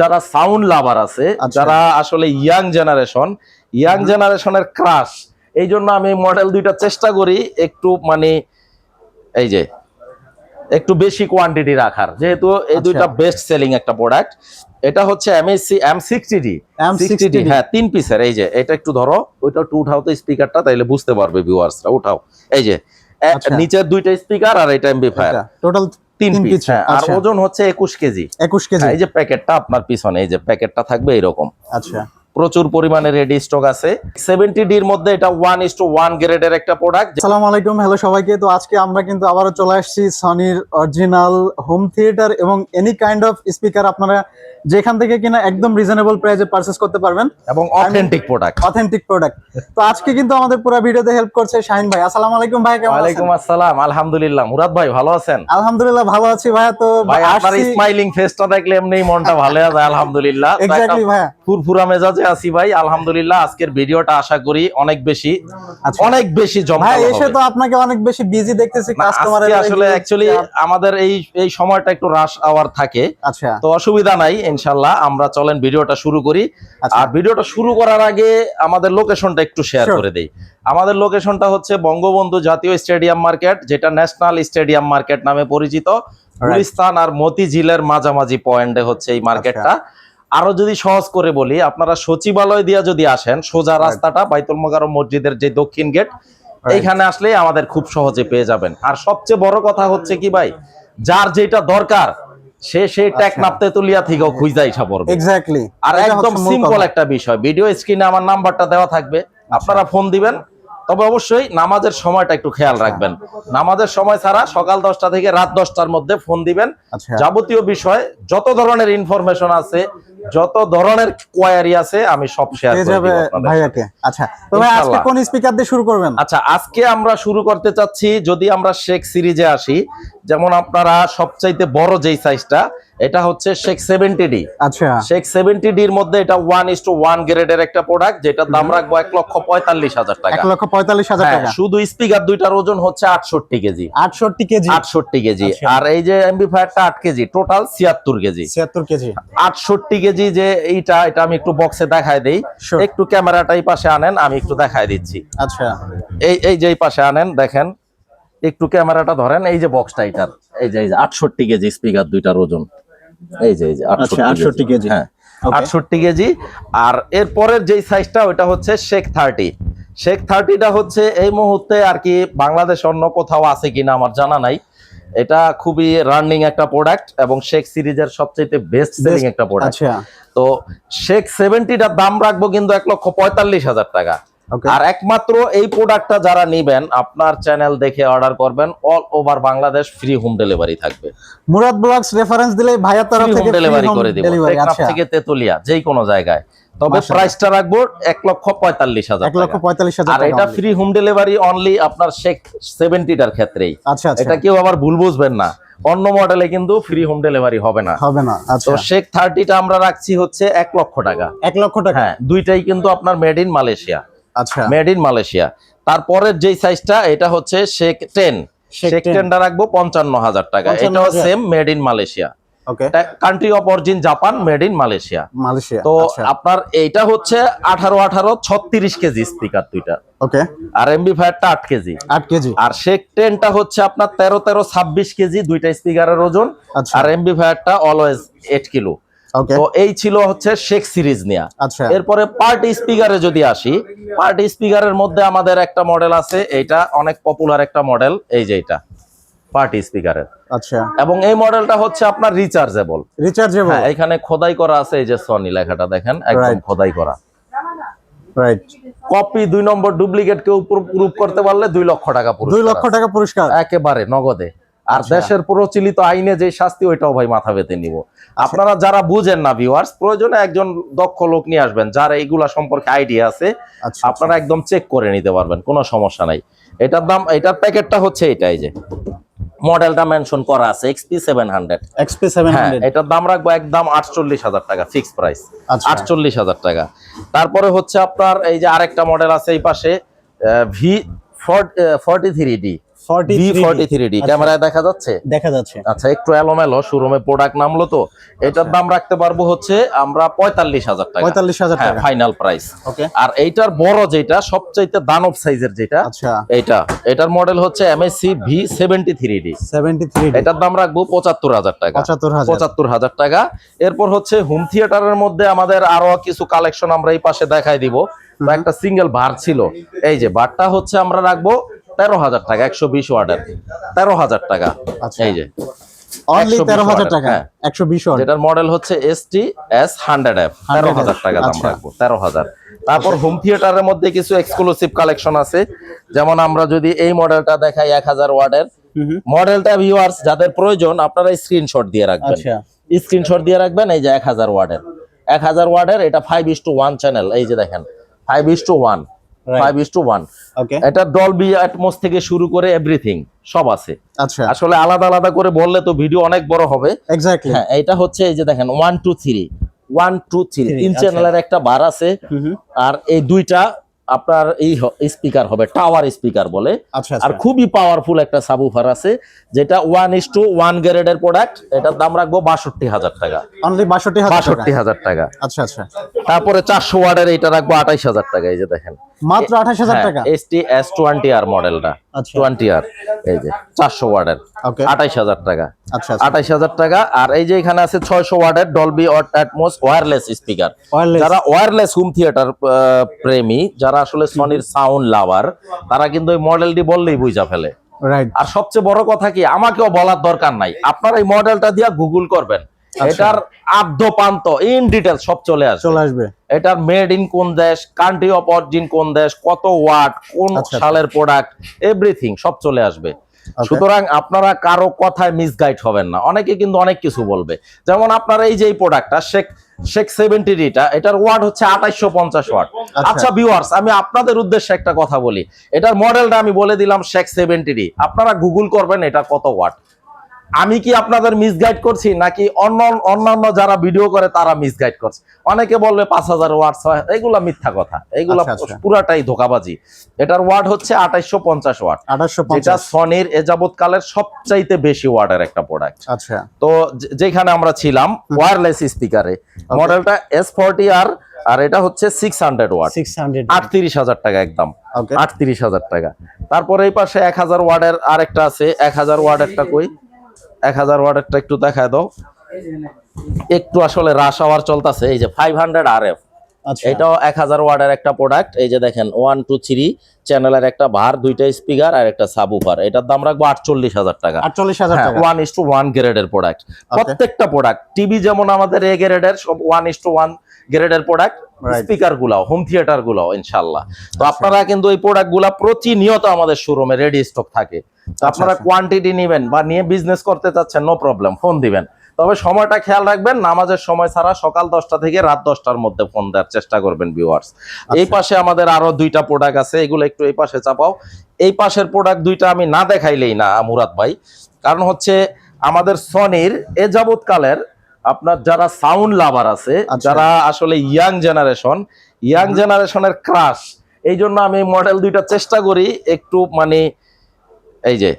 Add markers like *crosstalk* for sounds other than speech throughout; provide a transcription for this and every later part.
যারা সাউন্ড লাভার আছে আচ্ছা। যারা আসলে ইয়াং জেনারেশন ইয়াং জেনারেশনের ক্রাশ এই জন্য আমি মডেল দুইটা চেষ্টা করি একটু মানে এই যে একটু বেশি কোয়ান্টিটি রাখার যেহেতু এই আচ্ছা। দুইটা বেস্ট সেলিং একটা প্রোডাক্ট এটা হচ্ছে MSC M sixty D M60D হ্যাঁ তিন পিসের এই যে এটা একটু ধরো ওইটা একটু উঠাও তো স্পিকারটা তাইলে বুঝতে পারবে ভিউয়ার্সরা উঠাও এই যে আচ্ছা। নিচের দুইটা স্পিকার আর এটা এমবি ফায়ার টোটাল তিন পিস হ্যাঁ আর আচ্ছা। ওজন হচ্ছে একুশ কেজি। একুশ কেজি। হ্যাঁ, এই যে প্যাকেটটা আপনার পিছনে এই যে প্যাকেটটা থাকবে এরকম। আচ্ছা। প্রচুর পরিমাণে রেডি স্টক আছে। সেভেন্টি ডির মধ্যে এটা ওয়ান ইস টু ওয়ান গ্রেডের একটা প্রোডাক্ট আসসালামু আলাইকুম হ্যালো সবাইকে। তো আজকে আমরা কিন্তু আবারও চলে আসছি সনির অরিজিনাল হোম থিয়েটার এবং এনি কাইন্ড অফ স্পিকার আপনারা যেখান থেকে কিনা একদম রিজনেবল প্রাইসে পারচেস করতে পারবেন। এবং অথেন্টিক প্রোডাক্ট অথেন্টিক প্রোডাক্ট তো আজকে কিন্তু আমাদের পুরো ভিডিওতে হেল্প করছে শাহিন ভাই। আসসালামু আলাইকুম ভাই কেমন আছেন? ওয়ালাইকুম আসসালাম আলহামদুলিল্লাহ। মুরাদ ভাই ভালো আছেন? আলহামদুলিল্লাহ ভালো আছি ভাইয়া। তো ভাই আপনার স্মাইলিং ফেসটা দেখলে এমনি মনটা ভালো হয়ে যায় আলহামদুলিল্লাহ। *laughs* এক্স্যাক্টলি ভাইয়া। ফুরফুরা মেজাজে আছি ভাই আলহামদুলিল্লাহ আজকের ভিডিওটা আশা করি অনেক বেশি আচ্ছা। অনেক বেশি জমকালো এসে তো আপনাকে অনেক বেশি বিজি দেখতেছি কাস্টমারের আসলে অ্যাকচুয়ালি আমাদের এই এই সময়টা একটু রাশ আওয়ার থাকে। আচ্ছা। তো অসুবিধা নাই ইনশাল্লাহ আমরা চলেন ভিডিওটা শুরু করি। আচ্ছা। আর ভিডিওটা শুরু করার আগে আমাদের লোকেশনটা একটু শেয়ার করে দেই। আমাদের লোকেশনটা হচ্ছে বঙ্গবন্ধু জাতীয় স্টেডিয়াম মার্কেট যেটা ন্যাশনাল স্টেডিয়াম মার্কেট নামে পরিচিত। গুলিস্তান আর মতিঝিলের মাঝামাঝি পয়েন্টে হচ্ছে এই মার্কেটটা। আরও যদি সহজ করে বলি আপনারা সচিবালয় দিয়ে যদি আসেন সোজা রাস্তাটা বাইতুল মোকাররম মসজিদের যে দক্ষিণ গেট এইখানে আসলেই আমাদের খুব সহজে পেয়ে যাবেন। আর সবচেয়ে বড় কথা হচ্ছে কি ভাই যার যেটা দরকার সে সেই ট্যাক আচ্ছা। নাপতে তুলিয়া থেকেও খুঁজা ইসা পড়বে এক্স্যাক্টলি আর একদম সিম্পল একটা বিষয় ভিডিও স্ক্রিনে আমার নাম্বারটা দেওয়া থাকবে আপনারা ফোন দিবেন। তবে অবশ্যই নামাজের সময়টা একটু খেয়াল রাখবেন। নামাজের সময় ছাড়া সকাল দশটা থেকে রাত দশটার মধ্যে ফোন দিবেন। আচ্ছা। যাবতীয় বিষয় যত ধরনের ইনফরমেশন আছে যত ধরনের কোয়ারি আছে আমি সব শেয়ার করে ভাইয়াকে আচ্ছা তো ভাই আজকে কোন স্পিকার দিয়ে শুরু করবেন? আচ্ছা আজকে আমরা শুরু করতে চাচ্ছি যদি আমরা শেখ সিরিজে আসি যেমন আপনারা সবচাইতে বড় যেই সাইজটা এটা হচ্ছে শেখ সেভেন্টি ডি আচ্ছা। শেখ সেভেন্টি ডির মধ্যে এটা ওয়ান ইস টু ওয়ান গ্রেডের একটা প্রোডাক্ট যেটার দাম রাখব এক লক্ষ পঁয়তাল্লিশ হাজার টাকা। এক লক্ষ পঁয়তাল্লিশ হাজার হ্যাঁ, টাকা। শুধু স্পিকার দুইটার ওজন হচ্ছে আটষট্টি কেজি। আটষট্টি কেজি। আটষট্টি কেজি। আচ্ছা। আর এই যে এমবিফায়ারটা আট কেজি টোটাল ছিয়াত্তর কেজি। ছিয়াত্তর কেজি। আটষট্টি কেজি যে এইটা এটা আমি একটু বক্সে দেখায় দেই। একটু ক্যামেরাটা এই পাশে আনেন আমি একটু দেখায় দিচ্ছি। আচ্ছা। এই এই যে এই পাশে আনেন দেখেন একটু ক্যামেরাটা ধরেন এই যে বক্সটা এটার এই যে এই যে আটষট্টি কেজি স্পিকার দুইটার ওজন। এই যে এই যে আচ্ছা, 68 কেজি। হ্যাঁ. আটষট্টি কেজি। আর এরপরের যেই সাইজটা ওটা হচ্ছে শেখ থার্টি শেখ থার্টিটা হচ্ছে এই মুহূর্তে আর কি বাংলাদেশ অন্য কোথাও আছে কিনা আমার জানা নাই। এটা খুবই রানিং একটা প্রোডাক্ট এবং শেখ সিরিজের সবচেয়ে বেস্ট সেলিং একটা প্রোডাক্ট আচ্ছা। তো শেখ সেভেন্টিটার দাম রাখব কিন্তু এক লক্ষ পঁয়তাল্লিশ হাজার টাকা। আর একমাত্র এই প্রোডাক্টটা যারা নিবেন আপনার চ্যানেল দেখে অর্ডার করবেন all over Bangladesh free home delivery থাকবে। মুরাদ ব্লগস রেফারেন্স দিলে ভাইয়ার তরফ থেকে ডেলিভারি করে দিব। টেকনাফ আচ্ছা। থেকে তেতুলিয়া যেই কোনো জায়গায়। তবে। প্রাইসটা রাখব এক লক্ষ পঁয়তাল্লিশ হাজার এক লক্ষ। পঁয়তাল্লিশ হাজার আর এটা ফ্রি হোম ডেলিভারি অনলি আপনার শেখ সেভেন্টিটার ক্ষেত্রেই। আচ্ছা আচ্ছা। এটা কেউ আবার ভুল বুঝবেন না। অন্য মডেলে কিন্তু ফ্রি হোম ডেলিভারি হবে না। হবে না তো আচ্ছা শেখ থার্টিটা আমরা রাখছি হচ্ছে এক লক্ষ টাকা। এক লক্ষ টাকা। হ্যাঁ দুইটাই কিন্তু আপনার মেড ইন মালয়েশিয়া। আচ্ছা। Made in Malaysia. তারপরের যেই সাইজটা এটা হচ্ছে শেখ টেন 10 টেনটা রাখব পঞ্চান্ন হাজার টাকা। 55,000 এটাও same made in Malaysia. Okay country of origin Japan made in Malaysia. Malaysia তো আচ্ছা। আপনার এইটা হচ্ছে আঠারো আঠারো ছত্রিশ কেজি স্পিকার দুইটা। ওকে আর এমবি ফায়ারটা আট কেজি। আট কেজি। আর শেখ টেনটা হচ্ছে আপনার তেরো তেরো ছাব্বিশ কেজি দুইটা স্পিকারের ওজন। আচ্ছা। আর এমবি ফায়ারটা অলওয়েজ এইট কিলো। ওকে তো এই ছিল হচ্ছে শেখ সিরিজ নেয়া। আচ্ছা। এরপরে পার্টি স্পিকারে যদি আসি পার্টি স্পিকারের মধ্যে আমাদের একটা মডেল আছে এইটা অনেক পপুলার একটা মডেল এই যে এটা পার্টি স্পিকারের। আচ্ছা। এবং এই মডেলটা হচ্ছে আপনার রিচার্জেবল রিচার্জেবল হ্যাঁ এখানে খোদাই করা আছে এই যে সনি লেখাটা দেখেন একদম খোদাই করা। রাইট কপি দুই নম্বর ডুপ্লিকেট কেউ প্রুফ করতে পারলে দুই লক্ষ টাকা পুরস্কার দুই লক্ষ টাকা পুরস্কার। একেবারে নগদে। আর আচ্ছা। দেশের প্রচলিত আইনে যে শাস্তি ওইটাও ভাই মাথা পেতে নিব। আপনারা যারা বুঝেন না ভিউয়ার্স প্রয়োজনে একজন দক্ষ লোক নিয়ে আসবেন যার এইগুলা সম্পর্কে আইডিয়া আছে আচ্ছা আপনারা একদম চেক করে নিতে পারবেন কোনো সমস্যা নাই। এটার দাম এটার প্যাকেটটা হচ্ছে এটাই যে মডেলটা মেনশন করা আছে XP seven hundred XP seven এটার দাম রাখব একদম আটচল্লিশ হাজার টাকা ফিক্স প্রাইস আচ্ছা। আটচল্লিশ হাজার টাকা। তারপরে হচ্ছে আপনার এই যে আরেকটা মডেল আছে এই পাশে V forty three D forty V forty three D আচ্ছা। ক্যামেরায় দেখা যাচ্ছে? দেখা যাচ্ছে। আচ্ছা একটু এলোমেলো শোরুমে প্রোডাক্ট নামলো তো। এটার দাম রাখতে পারব হচ্ছে আমরা পঁয়তাল্লিশ হাজার টাকা। পঁয়তাল্লিশ হাজার হ্যাঁ টাকা। ফাইনাল প্রাইস ওকে আর এইটার বড় যেটা সবচাইতে দানব সাইজের যেটা আচ্ছা। এটার মডেল হচ্ছে এটার দাম রাখব পঁচাত্তর হাজার টাকা। পঁচাত্তর হাজার। পঁচাত্তর হাজার টাকা। এরপর হচ্ছে হোম থিয়েটারের মধ্যে আমাদের আরও কিছু কালেকশন আমরা এই পাশে দেখাই দিব। একটা সিঙ্গেল বার ছিল। এই যে বারটা হচ্ছে আমরা রাখব তেরো হাজার টাকা একশো বিশ ওয়ার্ডের তেরো হাজার টাকা। এই যে। ওয়াট হ্যাঁ। মডেল হচ্ছে এস তারপর হোম থিয়েটারের মধ্যে কিছু কালেকশন আছে। যেমন আমরা যদি এই মডেলটা দেখাই এক হাজার ওয়ার্ডের মডেলটা ভিউয়ার্স যাদের প্রয়োজন আপনারা স্ক্রিনশট দিয়ে রাখবেন। স্ক্রিনশট দিয়ে রাখবেন এই যে এক হাজার ওয়ার্ডের। এক হাজার ওয়ার্ডের এটা 5:1 চ্যানেল এই যে দেখেন। 5:1 five is two one okay এটা ডলবি অ্যাটমস থেকে শুরু করে এভরিথিং সব আছে। আচ্ছা। আসলে আলাদা আলাদা করে বললে তো ভিডিও অনেক বড় হবে। এক্স্যাক্টলি হ্যাঁ এটা হচ্ছে এই যে দেখেন one two three one two three তিন আচ্ছা। চ্যানেলের একটা বার আছে। আর এই দুইটা আপনার এই স্পিকার হবে টাওয়ার স্পিকার বলে। আচ্ছা আর খুবই পাওয়ারফুল একটা সাবুফার আছে যেটা ওয়ান ইস টু ওয়ান গ্রেডের প্রোডাক্ট এটার দাম রাখব বাষট্টি হাজার টাকা। অনলি বাষট্টি হাজার টাকা। বাষট্টি হাজার টাকা। আচ্ছা আচ্ছা। তারপরে চারশো ওয়ার্ডের এটা রাখব আঠাইশ হাজার টাকা এই যে দেখেন। মাত্র আঠাশ হাজার টাকা? এস টি এস টোয়েন্টি আর মডেলটা। আচ্ছা। টোয়েন্টি আর এই যে চারশো ওয়ার্ডের। আঠাইশ হাজার টাকা। আচ্ছা আচ্ছা। আঠাইশ হাজার টাকা আর এই যে এখানে আছে ছয়শো ওয়ার্ডের ডলবি অ্যাটমোস ওয়্যারলেস স্পিকার। যারা ওয়্যারলেস হোম থিয়েটার প্রেমী যারা আসলে সনির সাউন্ড লাভার তারা কিন্তু এই মডেলটি বললেই বুঝা ফেলে। রাইট আর সবচেয়ে বড় কথা কি আমাকেও বলার দরকার নাই। আপনারা এই মডেলটা দিয়ে গুগল করবেন। আচ্ছা। এটার আদ্য পান্ত ইন ডিটেল সব চলে আসবে। চলে আসবে। এটার মেড ইন কোন দেশ কান্ট্রি অফ অরিজিন কোন দেশ কত ওয়াট কোন আচ্ছা। সালের প্রোডাক্ট এভরিথিং সব চলে আসবে। সুতরাং আপনারা কারও কথায় মিসগাইড হবেন না। অনেকে কিন্তু অনেক কিছু বলবে। যেমন আপনার এই যে প্রোডাক্টটা শেখ শেখ সেভেন্টি ডিটা এটার ওয়াট হচ্ছে আঠাইশো পঞ্চাশ ওয়াট আচ্ছা। আচ্ছা ভিউয়ার্স আমি আপনাদের উদ্দেশ্যে একটা কথা বলি। এটার মডেলটা আমি বলে দিলাম শেখ সেভেন্টি ডি আপনারা গুগল করবেন এটা কত ওয়াট আমি কি আপনাদের মিসগাইড করছি নাকি অন্য অন্যান্য যারা ভিডিও করে তারা মিসগাইড করছে? অনেকে বলবে পাঁচ হাজার ওয়াট ছয় এগুলা মিথ্যা কথা। এগুলা আচ্ছা, আচ্ছা। পুরাটাই ধোকাবাজি। এটার ওয়াট হচ্ছে আঠাইশো পঞ্চাশ ওয়াট যেটা পঞ্চাশ। সনির এ যাবৎকালের সবচাইতে বেশি ওয়াটের একটা প্রোডাক্ট আচ্ছা। তো যেখানে আমরা ছিলাম ওয়্যারলেস স্পিকারে মডেলটা এস ফোরটি আর আর এটা হচ্ছে six hundred watt six hundred আটত্রিশ হাজার টাকা একদম। আটত্রিশ হাজার টাকা। তারপরে এই পাশে এক হাজার ওয়ার্ডের আরেকটা আছে। এক হাজার ওয়ার্ডেরটা কই? এক হাজার ওয়ার্ডেরটা একটু দেখায় দাও। একটু আসলে রাশ আওয়ার চলতেছে, এই যে ফাইভ হান্ড্রেড আর এফ এটাও এক হাজার ওয়ার্ডের একটা প্রোডাক্ট এই যে দেখেন ওয়ান টু থ্রি চ্যানেলের একটা ভার দুইটা স্পিকার আর একটা সাবুফার এটার দাম রাখব আটচল্লিশ হাজার টাকা। আটচল্লিশ হাজার টাকা। ওয়ান ইস টু ওয়ান গ্রেডের প্রোডাক্ট প্রত্যেকটা প্রোডাক্ট টিভি যেমন আমাদের এ গ্রেডের সব ওয়ান ইস টু ওয়ান গ্রেডের প্রোডাক্ট স্পিকার গুলাও হোম থিয়েটার গুলাও ইনশাল্লাহ তো আপনারা কিন্তু এই প্রোডাক্টগুলা প্রতিনিয়ত আমাদের শোরুমে রেডি স্টক থাকে। তো আপনারা আচ্ছা। কোয়ান্টিটি নেবেন বা নিয়ে বিজনেস করতে চাচ্ছেন নো প্রবলেম ফোন দিবেন। তবে সময়টা খেয়াল রাখবেন নামাজের সময় ছাড়া সকাল দশটা থেকে রাত দশটার মধ্যে ফোন দেওয়ার চেষ্টা করবেন ভিউয়ার্স এই আচ্ছা। পাশে আমাদের আরও দুইটা প্রোডাক্ট আছে এগুলো একটু এই পাশে চাপাও এই পাশের প্রোডাক্ট দুইটা আমি না দেখাইলেই না মুরাদ ভাই কারণ হচ্ছে আমাদের সনির এ যাবৎকালের আপনার যারা সাউন্ড লাভার আছে আচ্ছা। যারা আসলে ইয়াং জেনারেশন ইয়াং জেনারেশনের ক্রাশ এই জন্য আমি মডেল দুইটা চেষ্টা করি একটু মানে এই যে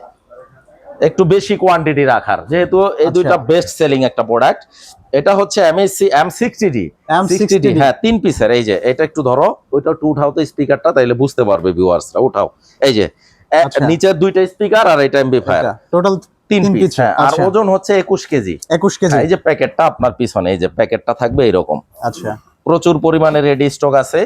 একটু বেশি কোয়ান্টিটি রাখার। যেহেতু এই আচ্ছা। দুইটা বেস্ট সেলিং একটা প্রোডাক্ট এটা হচ্ছে MSC M sixty D M60D হ্যাঁ তিন পিসের এই যে এটা একটু ধরো ওইটা একটু উঠাও তো স্পিকারটা তাইলে বুঝতে পারবে ভিউয়ার্সরা উঠাও। এই যে আচ্ছা। নিচের দুইটা স্পিকার আর এটা এমবিফায়ার টোটাল তিন পিস হ্যাঁ আর আচ্ছা। ওজন হচ্ছে একুশ কেজি। একুশ কেজি। হ্যাঁ, এই যে প্যাকেটটা আপনার পিছনে এই যে প্যাকেটটা থাকবে এরকম। আচ্ছা। প্রচুর পরিমাণে রেডি স্টক আছে।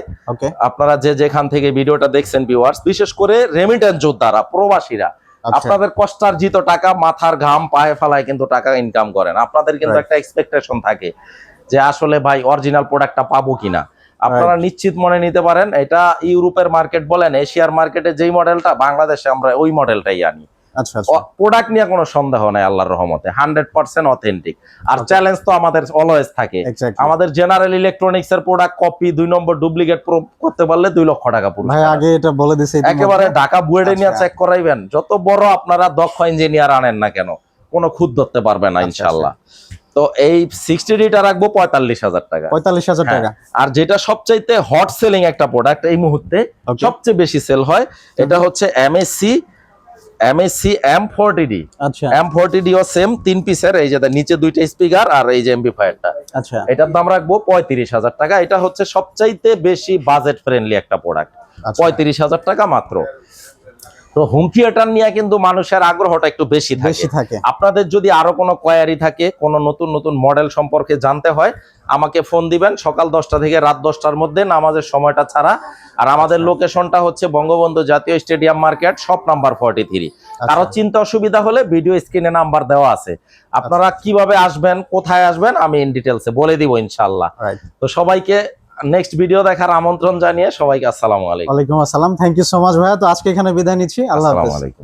আপনারা যে যেখান থেকে ভিডিওটা দেখছেন ভিউয়ার্স বিশেষ করে রেমিটেন্স যোদ্ধারা প্রবাসীরা আচ্ছা আপনাদের কষ্টার্জিত টাকা মাথার ঘাম পায়ে ফেলায় কিন্তু টাকা ইনকাম করেন আপনাদের কিন্তু একটা এক্সপেকটেশন থাকে যে আসলে ভাই অরিজিনাল প্রোডাক্টটা পাবো কিনা। আপনারা নিশ্চিত মনে নিতে পারেন এটা ইউরোপের মার্কেট বলেন এশিয়ার মার্কেটে যেই মডেলটা বাংলাদেশে আমরা ওই মডেলটাই আনি। আচ্ছা আচ্ছা। প্রোডাক্ট নিয়ে কোনো সন্দেহ নাই আল্লাহর রহমতে। হান্ড্রেড পার্সেন্ট অথেন্টিক আর চ্যালেঞ্জ তো আমাদের অলওয়েজ থাকে। আমাদের জেনারেল ইলেকট্রনিক্স এর প্রোডাক্ট কপি দুই নম্বর ডুপ্লিকেট করতে পারলে দুই লক্ষ টাকা ভাই পুরস্কার আগে এটা বলে দিছে একেবারে ঢাকা বুয়েটে নিয়ে আচ্ছা। চেক করাইবেন। যত বড় আপনারা দক্ষ ইঞ্জিনিয়ার আনেন না কেন কোনো খুদ ধরতে পারবে না আচ্ছা, ইনশাল্লাহ তো এই সিক্সটি ডিটা রাখব পঁয়তাল্লিশ হাজার টাকা। পঁয়তাল্লিশ হাজার হ্যাঁ, টাকা। আর যেটা সবচাইতে হট সেলিং একটা প্রোডাক্ট এই মুহূর্তে সবচেয়ে বেশি সেল হয় এটা হচ্ছে MSC MSC M forty D আচ্ছা। এম ফোরটি ডিও সেম তিন পিসের এই যে নিচে দুইটা স্পিকার আর এই যে এমবিফায়ারটা আচ্ছা। এটার দাম রাখব পঁয়ত্রিশ হাজার টাকা। এটা হচ্ছে সবচাইতে বেশি বাজেট ফ্রেন্ডলি একটা প্রোডাক্ট আচ্ছা। পঁয়ত্রিশ হাজার টাকা মাত্র। তো হোম থিয়েটার নিয়ে কিন্তু মানুষের আগ্রহটা একটু বেশি বেশি থাকে। থাকে আপনাদের যদি আরও কোনো কোয়ারি থাকে কোনো নতুন নতুন মডেল সম্পর্কে জানতে হয় আমাকে ফোন দিবেন। সকাল দশটা থেকে রাত দশটার মধ্যে নামাজের সময়টা ছাড়া আর আমাদের লোকেশনটা হচ্ছে বঙ্গবন্ধু জাতীয় stadium market shop number forty three কারও চিন্তা অসুবিধা হলে ভিডিও স্ক্রিনে নাম্বার দেওয়া আছে। আপনারা কীভাবে আসবেন কোথায় আসবেন আমি ইন ডিটেলসে বলে দিব ইনশাল্লাহ তো সবাইকে নেক্সট ভিডিও দেখার আমন্ত্রণ জানিয়ে সবাইকে আসসালামু আলাইকুম। ওয়ালাইকুম আসসালাম। থ্যাংক ইউ সো মাচ ভাইয়া। তো আজকে এখানে বিদায় নিচ্ছি। আল্লাহ আসসালামু আলাইকুম।